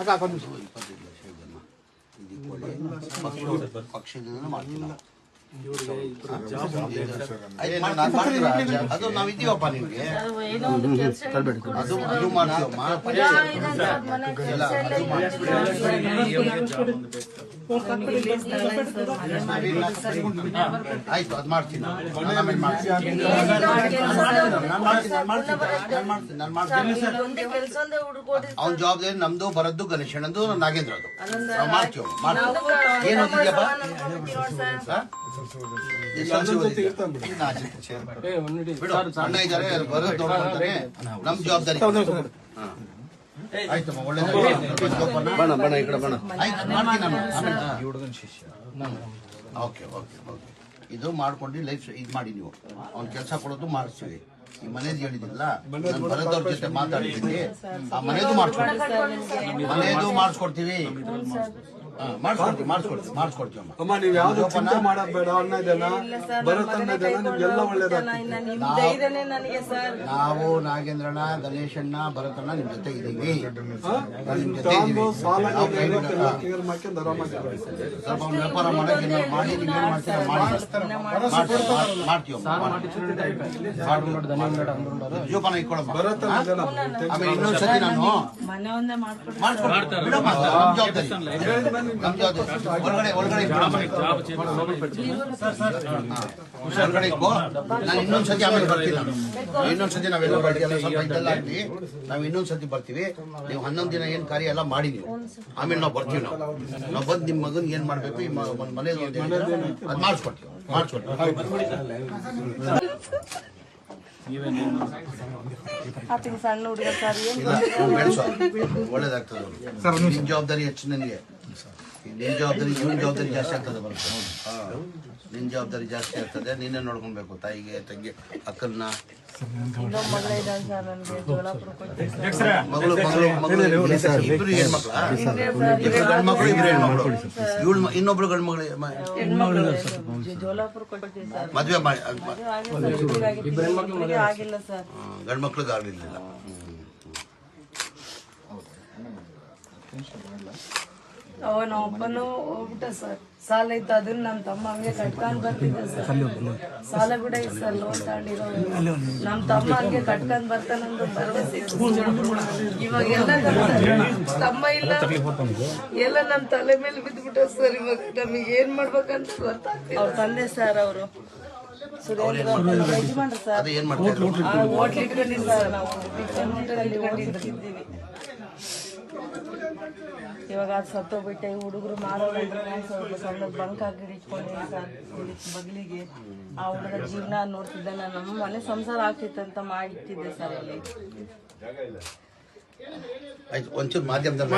ಅಕ್ಕ ಇಪ್ಪತ್ತೈದು ಲಕ್ಷ ಪಕ್ಷದಿಂದ ಮಾಡ್ತೀವಿ? ಅದು ನಿಮ್ಗೆ ಅದು ಅದು ಮಾಡ್ತೀವಮ್ಮ ಇಲ್ಲ, ಅದು ಆಯ್ತು ಅದು ಮಾಡ್ತೀನಿ. ಅವನ ಜವಾಬ್ದಾರಿ ನಮ್ದು ಬರದ್ದು ಗಣೇಶಣ್ಣಂದು ನಾಗೇಂದ್ರ ಅದು ಮಾಡ್ತೀವಿ ಮಾಡ್ತೀವಿ. ಏನು ಓದಿದ್ಯಪ್ಪ ಅಣ್ಣ ಇದ್ದಾರೆ ಬರೋದು ನೋಡ್ಕೊಂತಾನೆ ನಮ್ ಜವಾಬ್ದಾರಿ. ಹಾ. ಆಯ್ತಮ್ಮ ಒಳ್ಳೇದಾಗ್ಲಿ. ಬಣ ಬಣ ಈ ಕಡೆ ಬಣ ಆಯ್ತು ಮಾಡ್ತೀನಿ ನಾನು. ಆಮೇಲೆ ಓಕೆ ಓಕೆ ಓಕೆ. ಇದು ಮಾಡ್ಕೊಂಡು ಲೈಫ್ ಇದು ಮಾಡಿ ನೀವು. ಅವ್ನ ಕೆಲಸ ಕೊಡೋದು ಮಾಡಿಸ್ತೀವಿ ಈ ಮನೇದು ಹೇಳಿದಿಲ್ಲ ನಾನು ಬರೋದವ್ರ ಜೊತೆ ಮಾತಾಡಿದ್ದೀನಿ ಆ ಮನೇದು ಮಾಡಿಸ್ಕೊಡ್ತೀವಿ. ಮನೇದು ಮಾಡಿಸ್ಕೊಡ್ತೀವಿ. ಮಾಡಿಸ್ಕೊಡ್ತೀವಿ ಮಾಡಿಸ್ಕೊಡ್ತೀವಿ ಮಾಡಿಸ್ಕೊಡ್ತೀವಿ ಅಮ್ಮ. ಅಮ್ಮ ನೀವು ಯಾವ್ದು ಚಿಂತೆ ಮಾಡೋದ್ ಬೇಡ ಅನ್ನ ಇದೆಲ್ಲ ಭರತ್ ಅನ್ನ ಇದೆಲ್ಲ ನಿಮ್ಗೆಲ್ಲ ಒಳ್ಳೇದಾಗ್ತದೆ. ನನಗೆ ಸರ್. ನಾವು ನಾಗೇಂದ್ರಣ್ಣ ಗಣೇಶಣ್ಣ ಭರತಣ್ಣ ನಿಮ್ ಜೊತೆ ಇದೀವಿ ನಾನು ನಿಮ್ ಜೊತೆ ತಗೊಂಡು ಇದೀವಿ ಸಾಲ ನಾವು ಕೈ ಬಿಡಲ್ಲ. ಕ್ಲಿಯರ್ ಮಾಡ್ಕೊಂಡು ಆರಾಮಾಗಿ ಸ್ವಲ್ಪ ವ್ಯಾಪಾರ ಮಾಡಕ್ಕೆ ಏನಾದ್ರು ಮಾಡಿ ನೀವೇನ್ ಮಾಡ್ತೀರಾ? ಮಾಡಿ. ಮಾಡ್ತೀವಿ, ಮಾಡ್ತೀವಿ ಜೋಪಾನ ಇಟ್ಕೊಳಮ್ಮ ಭರತ್ ಅನ್ನ ಇದೆಲ್ಲ ಆಮೇಲೆ ಇನ್ನೊಂದ್ಸತಿ ನಾನು ಮನೆ ಒಂದೇ ಮಾಡ್ಕೊಡಿ ಮಾಡ್ಕೊಡ್ತೀನಿ. ಬಿಡಮ್ಮ, ನಮ್ ಜವಾಬ್ದಾರಿ. ನಮ್ ಜವಾಬ್ದಾರಿ ಒಳಗಡೆ ಒಳಗಡೆ. ಹೊರಗಡೆ ಇಟ್ಕೋ. ನಾನು ಇನ್ನೊಂದ್ಸತಿ ಆಮೇಲೆ ಬರ್ತೀನಿ ನಾನು. ಇನ್ನೊಂದ್ಸತಿ ನಾವೆಲ್ಲ ಬರ್ತೀವಿ. ಸ್ವಲ್ಪ ಇದೆಲ್ಲ ಆಗ್ಲಿ. ನಾವು ಇನ್ನೊಂದ್ಸತಿ ಬರ್ತೀವಿ. ನೀವು ಹನ್ನೊಂದು ದಿನ ಏನ್ ಕಾರ್ಯ ಎಲ್ಲ ಮಾಡಿ ನೀವು. ಆಮೇಲೆ ನಾವು ಬರ್ತೀವಿ ನಾವು. ನಾವು ಬಂದು ನಿಮ್ಮ ಮಗನ್ ಏನ್ ಮಾಡ್ಬೇಕು? ಈ ಒಂದ್ ಮನೆ ಅದ್ ಮಾಡಿಸ್ಕೊಡ್ತೀವಿ. ಮಾಡಿಸ್ಕೊಡ್ತೀವಿ. ಒಳ್ಳೇದಾಗ್ತದೆ ಜವಾಬ್ದಾರಿ ಹೆಚ್ಚು ನನಗೆ. ನಿನ್ ಜವಾಬ್ದಾರಿ ಇವನ್ ಜವಾಬ್ದಾರಿ ಜಾಸ್ತಿ ಆಗ್ತದೆ ಬರುತ್ತೆ ಹಾ. ನಿನ್ ಜವಾಬ್ದಾರಿ ಜಾಸ್ತಿ ಆಗ್ತದೆ ನಿನ್ನೆ ನೋಡ್ಕೊಬೇಕು ತಾಯಿಗೆ ತಂಗಿ ಅಕ್ಕನ ಮಗಳ ಇದ್ದಾನೆ ಸರ್ ನನಗೆ ಜೋಳಾಪುರ ಸರ್ ಮಗಳು ಮಗಳು ಇಬ್ರು ಹೆಣ್ಮಕ್ಳ ಇಬ್ರು ಗಂಡು ಮಕ್ಕಳು ಇಬ್ರು ಹೆಣ್ಮಕ್ಳು ಇವಳು ಇನ್ನೊಬ್ಳು ಗಂಡು ಮಗಳು ಹೆಣ್ಮಗಳು ಜೋಳಾಪುರ ಕೊಡ್ತೀನಿ ಸರ್ ಮದ್ವೆ ಮಾಡಿ ಗಂಡ್ಮಕ್ಳಿಗೆ ಸರ್ ಸರ್ ಆಗಲಿಲ್ಲ ಅವನ ಒಬ್ಬನು ಹೋಗ್ಬಿಟ್ಟ ಸರ್. ಸಾಲ ಇತ್ತು ಅದನ್ನ ನಮ್ಮ ತಮ್ಮ ಹಂಗೆ ಕಟ್ಕೊಂಡ್ ಬರ್ತಿದ್ದ ಸರ್. ಸಾಲ ಕೂಡ ಇತ್ತು ಸರ್ ಲೋನ್ ತಗೊಂಡಿರೋ ನಮ್ಮ ತಮ್ಮ ಹಂಗೆ ಕಟ್ಕೊಂಡ್ ಬರ್ತಾನಂದು ಭರವಸೆ ಇತ್ತು. ಇವಾಗ ಎಲ್ಲ ನಮ್ ತಮ್ಮ ಇಲ್ಲ. ಎಲ್ಲ ನಮ್ಮ ತಲೆ ಮೇಲೆ ಬಿದ್ದ್ಬಿಟ್ಟ ಸರ್ ಇವಾಗ. ನಮಗೆ ಏನ್ ಮಾಡ್ಬೇಕಂತ ಗೊತ್ತಾಗ್ತಿಲ್ಲ. ಅವ್ರ ತಂದೆ ಸರ್ ಅವರು. ಸುರೇಂದ್ರ ಅವ್ರ ಇವಾಗ ಅದು ಸತ್ತೋಗ್ಬಿಟ್ಟೆ ಹುಡುಗರು ಮಾಡೋಲ್ಲ ಸ್ವಲ್ಪ ಸಣ್ಣ ಬಂಕ್ ಹಾಕಿ ಇಟ್ಕೊಂಡಿದ್ದೀನಿ ಸರ್ ಬಗ್ಲಿಗೆ. ಆ ಹುಡುಗ ಜೀವನ ನೋಡ್ತಿದ್ದೆ ನಾನು ನಮ್ಮ ಮನೆ ಸಂಸಾರ ಆಗ್ತಿತ್ತಂತ ಮಾಡಿಟ್ಟಿದ್ದೆ ಸರ್ ಅಲ್ಲಿ. ಒಂಚೂರು ಮಾಧ್ಯಮದಲ್ಲಿ